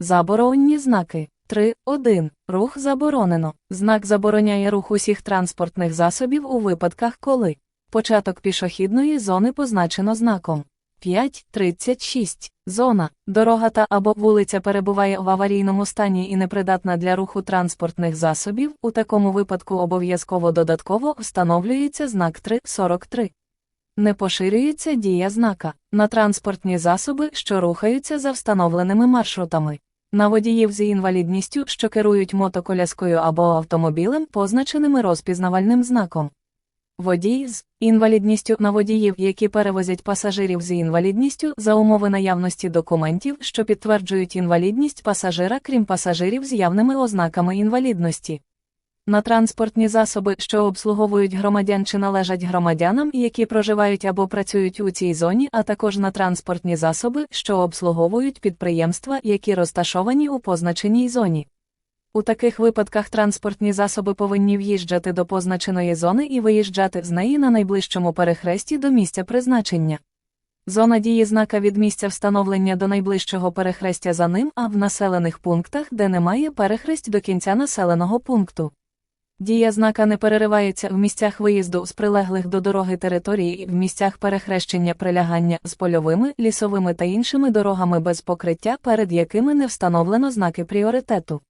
Заборонні знаки. 3.1. Рух заборонено. Знак забороняє рух усіх транспортних засобів у випадках, коли початок пішохідної зони позначено знаком. 5.36. Зона, дорога та або вулиця перебуває в аварійному стані і непридатна для руху транспортних засобів, у такому випадку обов'язково додатково встановлюється знак 3.43. Не поширюється дія знака на транспортні засоби, що рухаються за встановленими маршрутами. На водіїв з інвалідністю, що керують мотоколяскою або автомобілем, позначеними розпізнавальним знаком. Водій з інвалідністю на водіїв, які перевозять пасажирів з інвалідністю за умови наявності документів, що підтверджують інвалідність пасажира, крім пасажирів з явними ознаками інвалідності. На транспортні засоби, що обслуговують громадян чи належать громадянам, які проживають або працюють у цій зоні, а також на транспортні засоби, що обслуговують підприємства, які розташовані у позначеній зоні. У таких випадках транспортні засоби повинні в'їжджати до позначеної зони і виїжджати з неї на найближчому перехресті до місця призначення. Зона дії знака від місця встановлення до найближчого перехрестя за ним, а в населених пунктах, де немає перехресть до кінця населеного пункту. Дія знака не переривається в місцях виїзду з прилеглих до дороги території і в місцях перехрещення прилягання з польовими, лісовими та іншими дорогами без покриття, перед якими не встановлено знаки пріоритету.